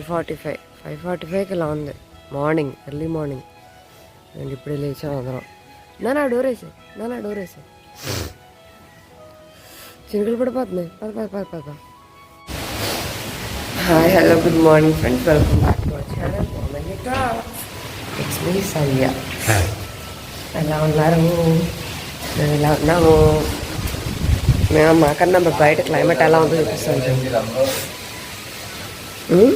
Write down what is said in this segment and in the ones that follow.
Five forty five five forty ఫైవ్కి ఇలా ఉంది మార్నింగ్ ఎర్లీ మార్నింగ్ నేను ఇప్పుడే లేచాం అందరం నాన్న డోర్ వేసే నాన్న డోర్ వేసే చినుకులు పడిపోతున్నాయి పద పద పద పద hi hello good morning friends welcome back to our channel it's me Sandhya ఎలా ఉన్నారు మేము ఎలా ఉన్నాము మేము మాకన్నా మా బయట క్లైమేట్ ఎలా ఉందో చూపిస్తాను చూడండి. ఉమ్?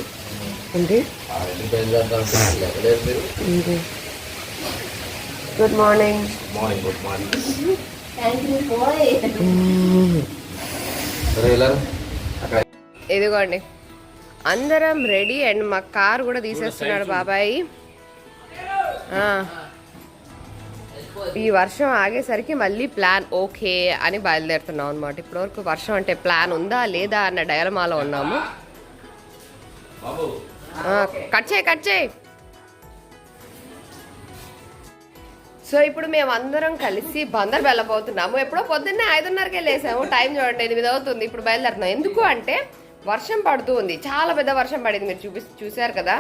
ఏంటి? Good morning morning good morning ఇదిగోండి. అందరం రెడీ అండ్ మా కార్ కూడా తీసేస్తున్నాడు బాబాయ్. ఈ వర్షం ఆగేసరికి మళ్ళీ ప్లాన్ ఓకే అని బయలుదేరుతున్నాం అనమాట ఇప్పటివరకు వర్షం అంటే ప్లాన్ ఉందా లేదా అన్న డైలమాలో ఉన్నాము. బాబు కట్ చేయి కట్ చేయి. సో ఇప్పుడు మేము అందరం కలిసి బందర్ వెళ్ళబోతున్నాము. ఎప్పుడో పొద్దున్నే ఐదున్నరకే లేసాము. టైం చూడండి ఎనిమిది అవుతుంది. ఇప్పుడు బయలుదేరుతున్నాం. ఎందుకు అంటే వర్షం పడుతూ ఉంది. చాలా పెద్ద వర్షం పడింది. మీరు చూపి చూశారు కదా?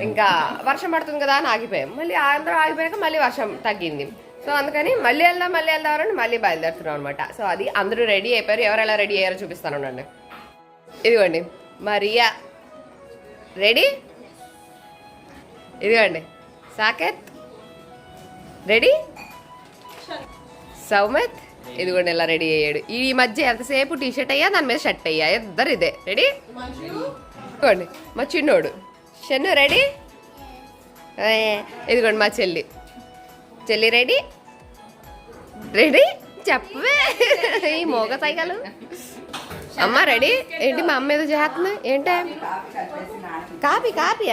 ఇంకా వర్షం పడుతుంది కదా అని ఆగిపోయాం. మళ్ళీ అందరూ ఆగిపోయాక మళ్ళీ వర్షం తగ్గింది. సో అందుకని మళ్ళీ వెళ్దాం మళ్ళీ వెళ్దాం అని మళ్ళీ బయలుదేరుతున్నాం అనమాట సో అది అందరూ రెడీ అయిపోయారు. ఎవరు ఎలా రెడీ అయ్యారో చూపిస్తాను ఉండండి. ఇదిగోండి. మరియా రెడీ ఇదిగోండి. సాకెత్? రెడీ సౌమెత్? ఇదిగోండి ఇలా రెడీ అయ్యాడు. ఈ మధ్య ఎంతసేపు టీ షర్ట్ అయ్యా? దాని మీద షర్ట్ అయ్యా? ఇద్దరు ఇదే. రెడీ ఇదిగోండి మా చిన్నోడు. చెన్ను రెడీ ఇదిగోండి మా చెల్లి. చెల్లి రెడీ రెడీ చెప్పవే. ఈ మోగ సైకలు అమ్మ రెడీ? ఏంటి మా అమ్మ ఏదో చేస్తుంది? ఏంటే? కాపీ కాపీ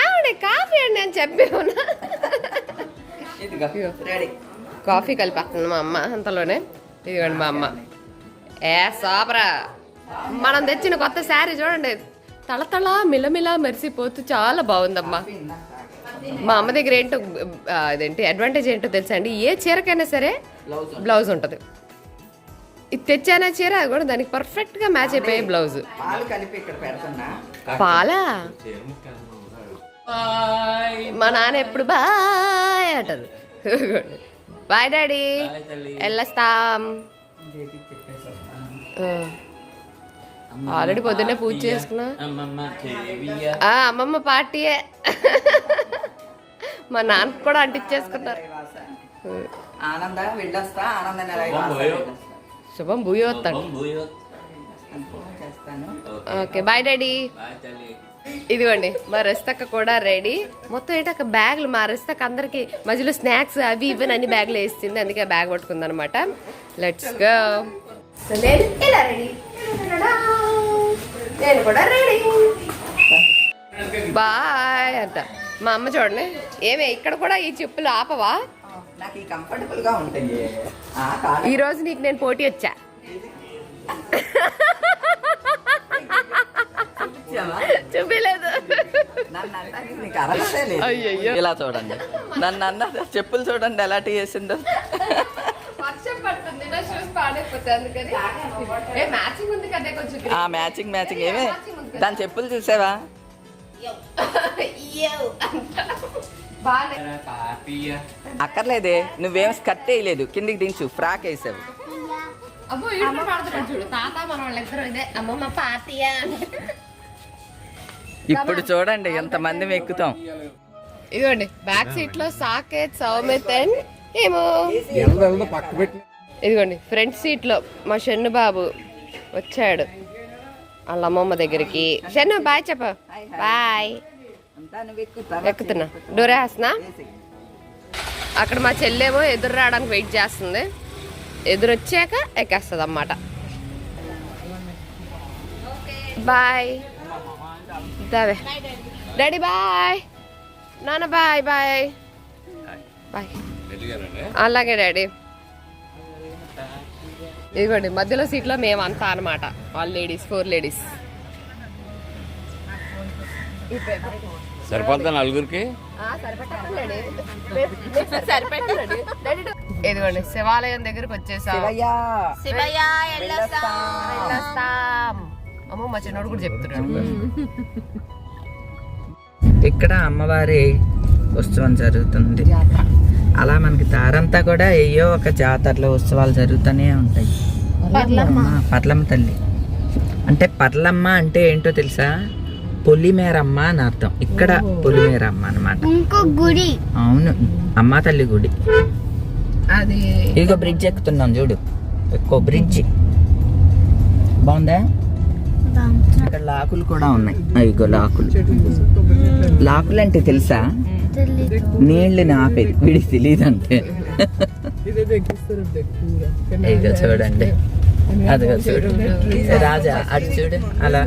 ఏమండి కాఫీ అండి నేను చెప్పేవునా కాఫీ. కలిపేస్తుంది మా అమ్మ అంతలోనే. ఇదిగోండి మా అమ్మ. ఏ సూపరా. మనం తెచ్చిన కొత్త శారీ చూడండి. తళతళ మిలమిల మెరిసిపోతూ చాలా బాగుందమ్మా. మా అమ్మ దగ్గర ఏంటో అదేంటి అడ్వాంటేజ్ ఏంటో తెలుసా అండి? ఏ చీరకైనా సరే బ్లౌజ్ ఉంటుంది. ఇది తెచ్చానా చీర అది కూడా దానికి పర్ఫెక్ట్గా మ్యాచ్ అయిపోయే బ్లౌజ్ పాలు కలిపి ఇక్కడ పెడుతున్నా. పాలా? మా నాన్న ఎప్పుడు బాయ్ అంటారు. Bye daddy. వెళ్ళొస్తాం. ఆల్రెడీ పొద్దున్నే పూజ చేసుకున్నా. ఆ, అమ్మమ్మ పార్టీయే. మా నాన్న కూడా అంటించేసుకున్నారు. ఆనందంగా వెళ్ళొస్తా. ఆనందం శుభం భూయో వస్తాడు చేస్తాను. ఓకే. బాయ్ డాడీ ఇదిగోండి మా రెస్తక్క కూడా రెడీ మొత్తం ఏంటక్క బ్యాగులు మా రెస్తక్క అందరికి మధ్యలో స్నాక్స్ అవి ఇవి అన్ని బ్యాగులు వేసింది అందుకే బ్యాగ్ పట్టుకుంది అనమాట లెట్స్ గో సో నేను ఇలా రెడీ నేను కూడా రెడీ బాయ్ అంట. మా అమ్మ చూడండి ఏమే ఇక్కడ కూడా ఈ చెప్పులు ఆపవా? నాకు ఈ కంఫర్టబుల్గా కాదు ఈ రోజు నీకు నేను పోటీ వచ్చా? చూపించలేదు. నన్ను అనడానికి నీకు అర్హతే లేదు. అయ్యయ్యో. ఇలా చూడండి. నన్ను అన్న చెప్పులు చూడండి ఎలా టీ చేసిందో. వర్షం పడుతుంది నా షూస్ పాడైపోతాయి అందుకని. ఏ మ్యాచింగ్ ఉంది కదా కొంచెం ఆ మ్యాచింగ్ మ్యాచింగ్ ఏమే? దాని చెప్పులు చూసావా? అక్కర్లేదే నువ్వేం స్కర్ట్ వేయలేదు. కిందికి దించు ఫ్రాక్ వేసావు. అమ్మో ఇల్లు పాడుతున్నాడు చూడు. తాత మన వాళ్ళిద్దరు ఇదే. అమ్మమ్మ పాతియా ఇప్పుడు చూడండి ఎంతమంది ఎక్కుతాం. ఇదిగోండి బ్యాక్ సీట్లో సాకేత్ సౌమిత్ అండ్ ఏమో ఇదిగోండి ఫ్రంట్ సీట్లో మా షన్ను బాబు వచ్చాడు. వాళ్ళ అమ్మమ్మ దగ్గరికి. షన్ను బాయ్ చెప్ప. బాయ్ ఎక్కుతున్నా. డోరే వేస్తున్నా? అక్కడ మా చెల్లేమో ఎదురు రావడానికి వెయిట్ చేస్తుంది. ఎదురు వచ్చాక ఎక్కేస్తుంది అన్నమాట బాయ్. దావే డాడీ బాయ్. నాన్న బాయ్ బాయ్. బాయ్. అలాగే డాడీ. ఇదిగోండి మధ్యలో సీట్లో మేము అంతా అనమాట ఆల్ లేడీస్ ఫోర్ లేడీస్. సరిపోతుందా నలుగురికి? ఇదిగోండి శివాలయం దగ్గరకు వచ్చేసాం. అమ్మో మా చిన్నోడు కూడా చెప్తున్నాడు. ఇక్కడ అమ్మవారి ఉత్సవం జరుగుతుంది. అలా మనకి దారంతా కూడా ఏయో ఒక జాతరలో ఉత్సవాలు జరుగుతూనే ఉంటాయి. పర్లమ్మ తల్లి. అంటే పర్లమ్మ అంటే ఏంటో తెలుసా? పొలిమేరమ్మ అని అర్థం ఇక్కడ పొలిమేరమ్మ అన్నమాట ఇంకో గుడి. అవును. అమ్మ తల్లి గుడి. అది ఇదిగో బ్రిడ్జ్ ఎక్కుతున్నాం చూడు. ఎక్కువ బ్రిడ్జ్ బాగుందా? ఇక్కడ లాకులు కూడా ఉన్నాయి. ఇగో లాకులు. లాకులు అంటే తెలుసా నీళ్ళని ఆపేది వీడికి తెలియదు అంటే ఇగో చూడండి. అదిగో చూడు. రాజా అటు చూడు అలా.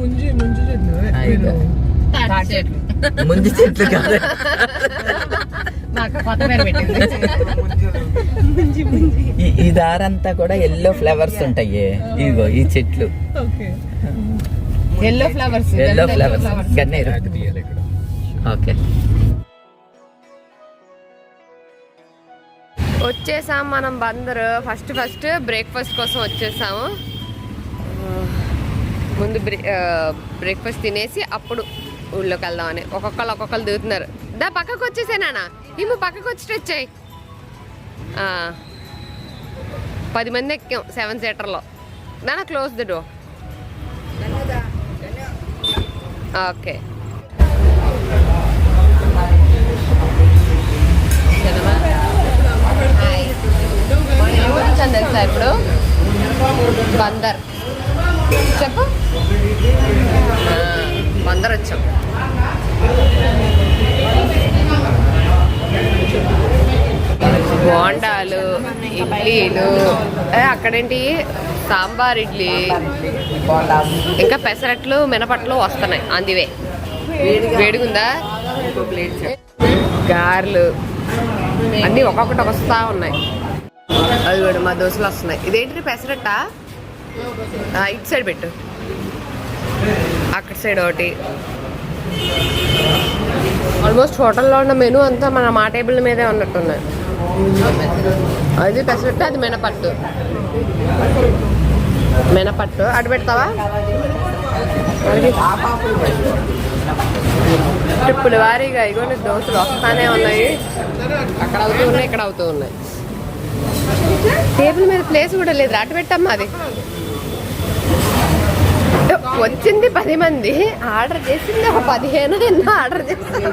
ముందు చెట్లు కాదు. ఈ దారంతా కూడా ఎల్లో ఫ్లవర్స్ ఉంటాయి. ఇగో ఈ చెట్లు. ఎల్లో ఫ్లవర్స్ ఎల్లో ఫ్లవర్స్ గన్నేరు. ఓకే. వచ్చేసాం మనం బందరు ఫస్ట్ ఫస్ట్ బ్రేక్ఫాస్ట్ కోసం వచ్చేసాము. ముందు బ్రే బ్రేక్ఫాస్ట్ తినేసి అప్పుడు ఊళ్ళోకి వెళ్దామని ఒక్కొక్కరు ఒక్కొక్కరు దిగుతున్నారు దా పక్కకు వచ్చేసానా ఇమ్ము పక్కకు వచ్చి వచ్చాయి పది మంది ఎక్కాం సెవెన్ సీటర్లో. దానా క్లోజ్ ద డోర్. ఓకే. వచ్చాను తెలుసా ఇప్పుడు? బందర్. చెప్పు. ఆ, బందర్ వచ్చాం. బోండాలు ఇడ్లీలు. అక్కడేంటి? సాంబార్ ఇడ్లీ. ఇంకా పెసరట్లు మినపట్లు వస్తున్నాయి. అందువే. వేడిగుందా? గారెలు. అన్నీ ఒక్కొక్కటి వస్తా ఉన్నాయి. అది మా దోశలు వస్తున్నాయి. ఇదేంటి పెసరట్ట? ఇటు సైడ్ పెట్టు. అక్కడ సైడ్ ఒకటి. ఆల్మోస్ట్ హోటల్లో ఉన్న మెనూ అంతా మన మా టేబుల్ మీదే ఉన్నట్టున్నాయి. అది పెసరట్టు అది మినపట్టు. మినపట్టు. అటు పెడతావా? ట్రిప్పులు వారీగా ఇగోండి దోశలు వస్తానే ఉన్నాయి. అక్కడ అవుతూ ఉన్నాయి ఇక్కడ అవుతూ ఉన్నాయి. టేబుల్ మీద ప్లేస్ కూడా లేదు. అటు పెట్టమ్మా అది. వచ్చింది పది మంది. ఆర్డర్ చేసింది ఒక పదిహేను ఎన్నో ఆర్డర్ చేసింది.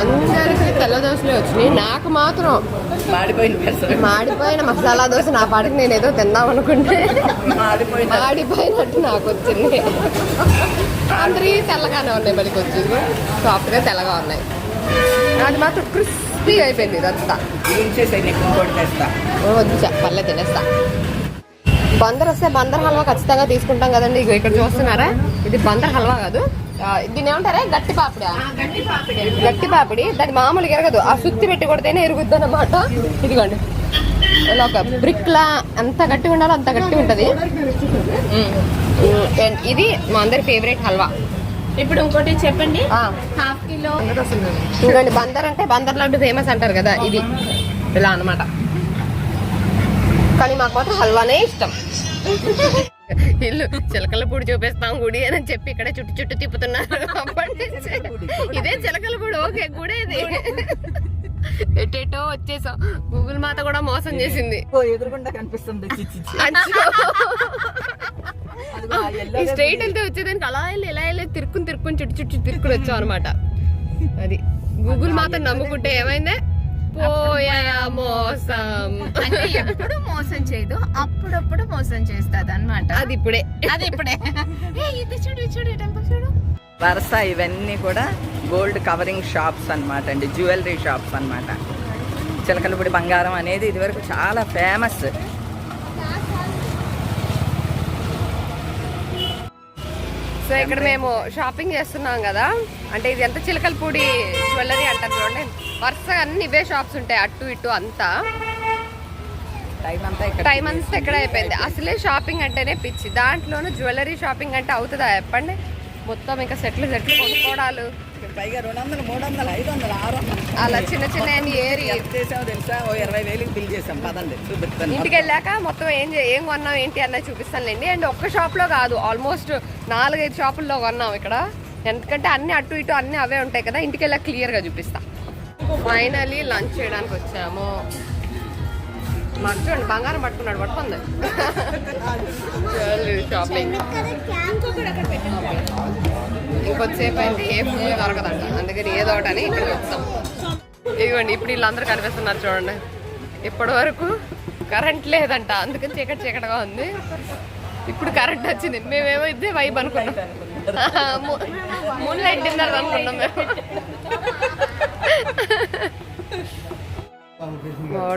అందరికి తెల్ల దోశలే వచ్చినాయి. నాకు మాత్రం మాడిపోయిన మసాలా దోశ నా పాటికి నేను ఏదో తిందాం అనుకుంటే మాడిపోయిన. మాడిపోయినట్టు నాకు వచ్చింది. అందరి తెల్లగానే ఉన్నాయి మళ్ళీ వచ్చింది సాఫ్ట్గా తెల్లగా ఉన్నాయి. అది మాత్రం క్రిస్పీ అయిపోయింది ఇదంతా. వద్దు పర్లేదు తినేస్తా. బందర్ వస్తే బందర్ హల్వా ఖచ్చితంగా తీసుకుంటాం కదండి. ఇగో ఇక్కడ చూస్తున్నారా? ఇది బందర్ హల్వా కాదు. దీన్ని ఏమంటారా? గట్టి పాపిడి? గట్టి పాపిడి. దాని మామూలుగా ఎరగదు. ఆ సుత్తి పెట్టి కొడితేనే ఎరుగుద్ది అన్నమాట ఇదిగోండి. ఇలా ఒక బ్రిక్ లా ఎంత గట్టిగా ఉండాలో అంత గట్టి ఉంటది. ఇది మా అందరి ఫేవరెట్ హల్వా. ఇప్పుడు ఇంకోటి చెప్పండి. ఆ, హాఫ్ కిలో. ఇంకోండి బందర్ అంటే బందర్ లడ్డు ఫేమస్ అంటారు కదా ఇది. ఇలా అన్నమాట. కానీ మాకు మాత్రం హల్వానే ఇష్టం. ఇల్లు చిలకల పొడి చూపిస్తాం గుడి అని చెప్పి ఇక్కడ చుట్టు చుట్టూ తిప్పుతున్నారు. ఇదే చిలకల పొడి. ఓకే గుడే ఇది. ఎటేటో వచ్చేసాం. గూగుల్ మాత కూడా మోసం చేసింది. ఓ ఎదురుగుండా కనిపిస్తుంది. ఈ స్ట్రైట్ వెళ్తే వచ్చేదానికి అలా వెళ్ళి ఇలా వెళ్ళి తిరుక్కుని తిరుక్కుని చుట్టు చుట్టూ తిరుక్కుని వచ్చాం అనమాట అది. గూగుల్ మాత నమ్ముకుంటే ఏమైందే? పోయా మోసం. అంటే ఎప్పుడు మోసం చేయదు అప్పుడప్పుడు మోసం చేస్తుంది అనమాట అది ఇప్పుడే. అది ఇప్పుడే. ఇది చూడు చూడు టెంపుల్ చూడు. వరుస ఇవన్నీ కూడా గోల్డ్ కవరింగ్ షాప్స్ అన్నమాట అండి జ్యువెలరీ షాప్స్ అన్నమాట. చిలకలపూడి బంగారం అనేది ఇదివరకు చాలా ఫేమస్. సో ఇక్కడ మేము షాపింగ్ చేస్తున్నాం కదా. అంటే ఇది ఎంత చిలకలపూడి జ్యువెలరీ అంటారు చూడండి. వరుసగా అన్ని ఇవే షాప్స్ ఉంటాయి అటు ఇటు అంతా. టైం అంతా ఎక్కడ అయిపోయింది? అసలే షాపింగ్ అంటేనే పిచ్చి. దాంట్లోనూ జ్యువెలరీ షాపింగ్ అంటే అవుతుందా? చెప్పండి. మొత్తం ఇంకా సెట్లు సెట్లు కొనుక్కోవడాలు పైగా రెండు వందలు మూడు వందలు ఐదు వందలు ఆరు వందలు అలా చిన్న చిన్న ఏరి ఎంత చేసామో తెలుసా? ఓ ఇరవై వేలకి బిల్ చేసాం పదండి చూపిస్తాను. ఇంటికి వెళ్ళాక మొత్తం ఏం చే- ఏం కొన్నాం ఏంటి అన్నది చూపిస్తానులేండి. అండ్ ఒక్క షాప్లో కాదు ఆల్మోస్ట్ నాలుగైదు షాపుల్లో కొన్నాం ఇక్కడ. ఎందుకంటే అన్ని అటు ఇటు అన్ని అవే ఉంటాయి కదా ఇంటికి వెళ్ళాక క్లియర్గా చూపిస్తా. ఫైనలీ లంచ్ చేయడానికి వచ్చాము. మాకు చూడండి బంగారం పట్టుకున్నాడు పట్టుకుంది. షాపింగ్ ఇంకొద్దిసేపు అయితే ఏ ఫుల్ దొరకదంట. అందుకని ఏదో ఒకటని అని ఇక్కడికి వస్తాం ఇదిగోండి ఇప్పుడు వీళ్ళందరూ కనిపిస్తున్నారు చూడండి. ఇప్పటి వరకు కరెంట్ లేదంట. అందుకని చీకటి చీకటిగా ఉంది. ఇప్పుడు కరెంట్ వచ్చింది. మేమేమో ఇదే వైబ్ అనుకున్నాం. మూన్ లైట్ డిన్నర్ అనుకున్నాం మేము.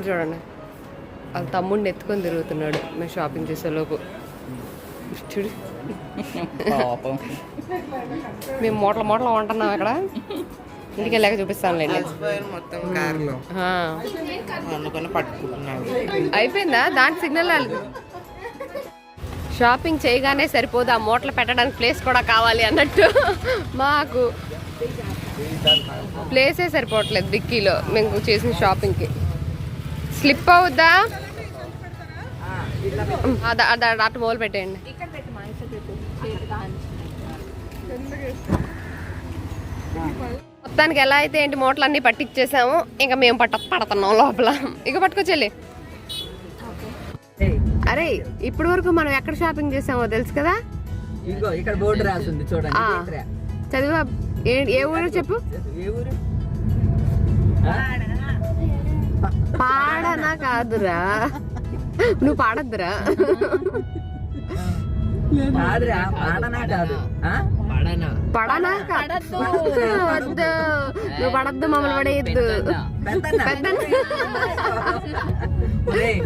చూడండి. వాళ్ళ తమ్ముడిని ఎత్తుకొని తిరుగుతున్నాడు. మేము షాపింగ్ చేసేలోపు. చూడు. పాపం. మేము మూటల మూటలు ఉంటున్నాం ఇక్కడ. ఇంటికి వెళ్ళాక చూపిస్తానులేండి మొత్తం కారులో. ఆ. అందుకని పట్టుకుంటున్నాడు అయిపోయిందా? దాని సిగ్నల్ రాలేదు షాపింగ్ చేయగానే సరిపోదు ఆ మూటలు పెట్టడానికి ప్లేస్ కూడా కావాలి అన్నట్టు. మాకు ప్లేసే సరిపోవట్లేదు డిక్కీలో మేము చేసిన షాపింగ్కి. స్లిప్ అవుద్దా? అటు మొదలు పెట్టేయండి. మొత్తానికి ఎలా అయితే ఏంటి మూటలు అన్ని పట్టించేసాము ఇంకా మేము పట్ట పడుతున్నాం లోపల. ఇక పట్టుకొచ్చేళ్ళి. అరే ఇప్పటి వరకు మనం ఎక్కడ షాపింగ్ చేసామో తెలుసు కదా? ఇదిగో ఇక్కడ బోర్డు రాసింది చూడండి. ఆ. ఇదేంటిరా? చదివా ఏ ఊరు చెప్పు? ఏ ఊరు? ఆ? పాడనా కాదురా. నువ్వు పాడద్దురా. కాదురా పాడనా కాదు. ఆ? పడనా కాదు. వద్దు నువ్వు పడద్దు మమ్మల్ని పడేయద్దు.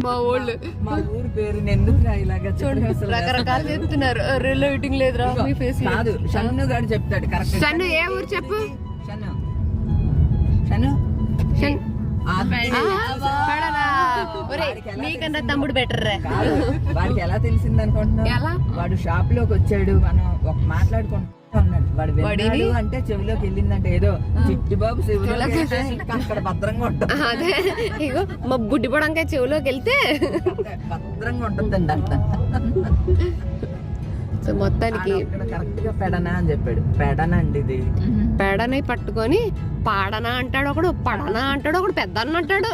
మా ఊళ్ళు. మా ఊరు పేరు ఇలాగా అసలు? రకరకాలు చెప్తున్నారు. రిలేటింగ్ లేదురా మీ ఫేస్ కాదు షన్ను గారు చెప్తాడు కరెక్ట్ సన్ను ఏ ఊరు చెప్పు? షన్ను. షన్ను? షన్- ఆ, ఆ, పడనా ఒరే నీకన్నా తమ్ముడు బెటర్ వాడికి ఎలా తెలిసింది? అనుకుంటున్నావు ఎలా? వాడు షాప్లోకి వచ్చాడు మనం ఒక మాట్లాడుకుంటా ఉన్నాడు వాడు విన్నాడు అంటే చెవిలోకి వెళ్ళిందంటే ఏదో చిట్టిబాబు చెవిలోకి అక్కడ భద్రంగా ఉంటుంది. ఇగో మా బుడ్డి పొడంకాయ చెవిలోకి వెళ్తే భద్రంగా ఉంటుందండి అంట సో మొత్తానికి పెడనా అని చెప్పాడు. పెడనా అండి ఇది? పేడని పట్టుకొని పాడనా అంటాడు ఒకడు పడనా అంటాడు ఒకడు పెద్ద అంటాడు.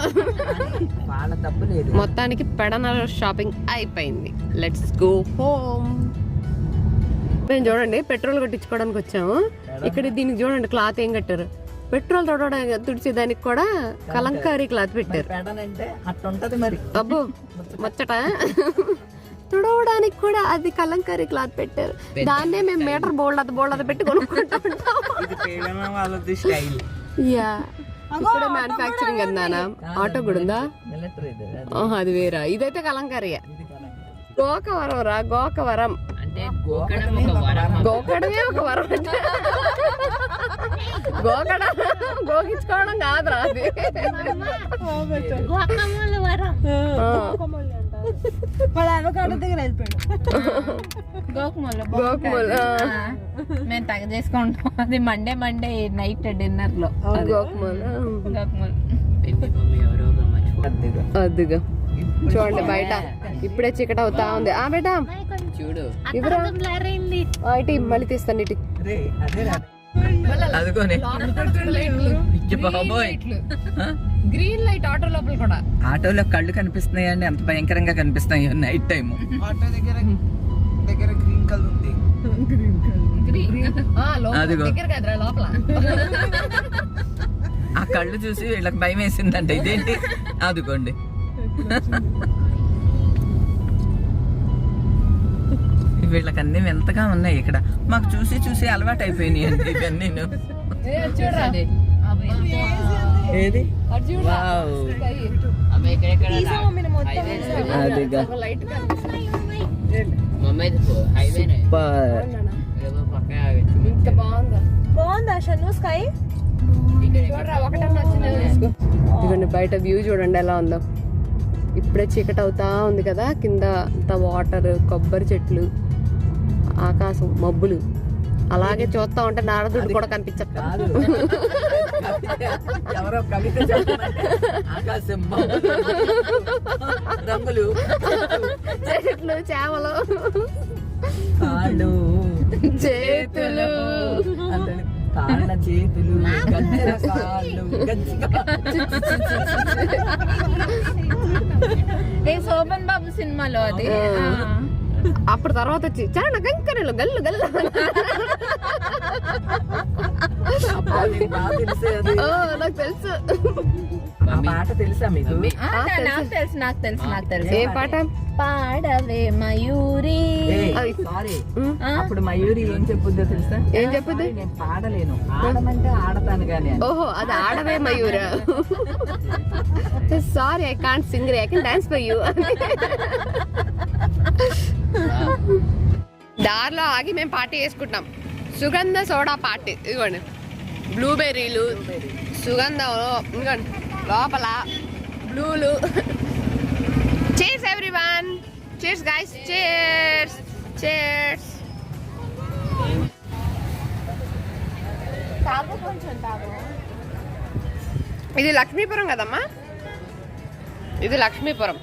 వాళ్ళ తప్పు లేదు. మొత్తానికి పెడన షాపింగ్ అయిపోయింది. లెట్స్ గో హోమ్ మేము చూడండి పెట్రోల్ కొట్టించుకోవడానికి వచ్చాము. ఇక్కడ దీనికి చూడండి క్లాత్ ఏం కట్టారు? పెట్రోల్ తొడవడానికి తుడిచేదానికి కూడా కలంకారీ క్లాత్ పెట్టారు. అబ్బో ముచ్చట. తుడవడానికి కూడా అది కలంకారీ క్లాత్ పెట్టారు. దాన్నే మేము మీటర్ బోల్డ్ అది బోల్డ్ అది పెట్టి కొనుక్కుంటా ఉంటాం. ఇది పేడన వాళ్ళది స్టైల్. యా. ఇక్కడ మ్యానుఫ్యాక్చరింగ్ అందానా ఆటో కూడా ఉందా? అది. ఆహా, అది వేరా? ఇదైతే కలంకారియే. గోకవరం రా గోకవరం. గోకడమే ఒక వరం. గోకడమే ఒక వరం అంటే. గోకడ గోకించుకోవడం కాదురా అది. గోకుమల్ గోకుమల్. మేము తగ చేసుకుంటాం. అది మండే మండే నైట్ డిన్నర్లో గోకుమల్. గోకుమల్. అదిగా. చూడండి బయట. ఇప్పుడే చీకటి అవుతా ఉంది. ఆ బేటా. చూడు. ఇవరా ఆ, ఇటు ఇవ్వు, మళ్ళీ తీస్తాను ఇటు. బాబోయ్? గ్రీన్ లైట్ ఆటో లోపల కూడా. ఆటోలో కళ్ళు కనిపిస్తున్నాయండి. ఎంత భయంకరంగా కనిపిస్తున్నాయి. నైట్ టైం ఆటో దగ్గర దగ్గర గ్రీన్ కలర్ ఉంది. ఆ, కళ్ళు చూసి వీళ్ళకి భయం వేసిందంట. ఇదేంటి? అదిగోండి వీళ్ళకి అన్ని వింతగా ఉన్నాయి ఇక్కడ? మాకు చూసి చూసి అలవాటు అయిపోయినాయి అండి ఇవన్నీ ఏ, చూడురా? ఏది. అదిగా. బాగుందా? షన్ను? స్కై? ఇదిగోండి బయట వ్యూ చూడండి ఎలా ఉందో. ఇప్పుడే చీకటి అవుతా ఉంది కదా కింద అంత వాటర్ కొబ్బరి చెట్లు. ఆకాశం మబ్బులు. అలాగే చూస్తా ఉంటే నారదుడు కూడా ఎవరో కవిత ఆకాశం రంగులు. చెట్లు చేమలు. కాళ్ళు చేతులు. కాళ్ళ చేతులు కాళ్ళు ఏ శోభన్ బాబు సినిమాలో అది. అప్పుడు తర్వాత వచ్చి చాలా గంకరలు గల్లు గల్లు. నీకు తెలుసే అది. ఓ, నాకు తెలుసు. ఆ పాట తెలుసా మీకు? ఆ, నాకు తెలుసు. నాకు తెలుసు నాకు తెలుసు. ఏం పాట? పాడవే మయూరి. సారీ. అప్పుడు మయూరి ఏం చెప్పుద్దో తెలుసా? ఏం చెప్పుద్ది? "సారీ, నేను పాడలేను. ఆడమంటే ఆడతాను గానీ అని. ఓహో అది ఆడవే Mayura. Sorry I can't sing I can dance for you దారిలో ఆగి మేము పార్టీ చేసుకుంటాం సుగంధ సోడా పార్టీ. ఇదిగోండి. బ్లూబెర్రీలు సుగంధం ఇదిగోండి. లోపల బ్లూలు. Cheers everyone cheers guys cheers cheers ఇది లక్ష్మీపురం కదమ్మా? ఇది Lakshmipuram.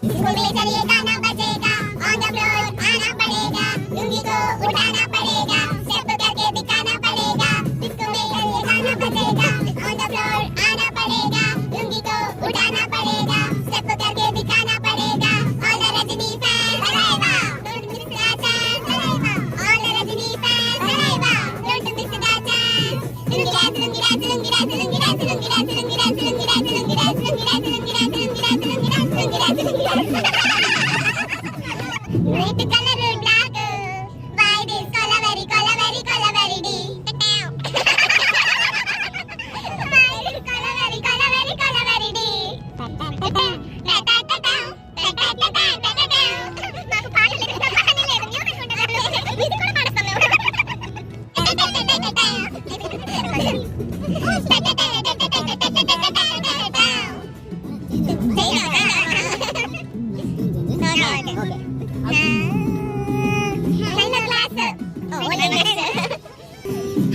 स्कूल में चलिए गाना बजेगा ऑन द फ्लोर आना पड़ेगा लुंगी को उठाना पड़ेगा स्टेप करके दिखाना पड़ेगा डिस्को में चलिए गाना बजेगा ऑन द फ्लोर आना पड़ेगा लुंगी को उठाना पड़ेगा स्टेप करके दिखाना पड़ेगा all the Rajni fan अरेवा don't miss the chance अरेवा all the Rajni fan अरेवा don't miss the chance lungi dance lungi dance lungi dance lungi dance lungi dance lungi Final glass oh glass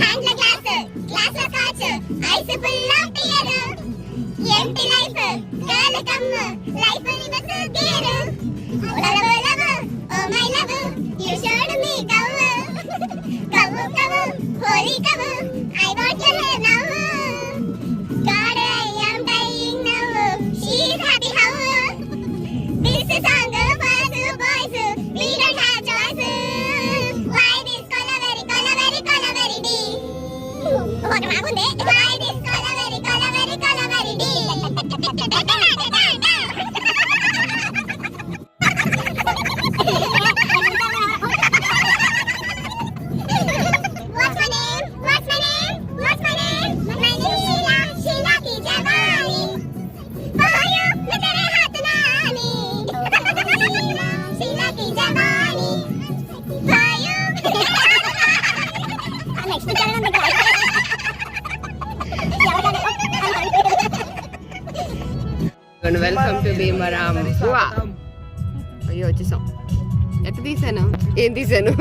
ஹேண்ட்ல glass glass scotch ice full of dear empty life girl come Cô gọi 来 అయ్యో వచ్చేసాం ఎట్లా తీసాను ఏం తీసాను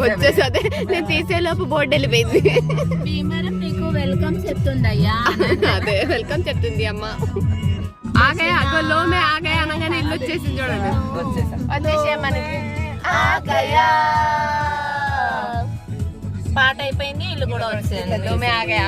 వచ్చేసి అదే నేను తీసే లోపు బోర్డు వెళ్ళిపోయింది నీకు వెల్కమ్ చెప్తుందయ్యా అదే వెల్కమ్ చెప్తుంది అమ్మ ఆగే అగో లోమే ఆగే అనగానే ఇల్లు వచ్చేసింది చూడండి వచ్చేసా మనకి ఆగయా పాట అయిపోయింది ఇల్లు కూడా వచ్చింది లోమే ఆగా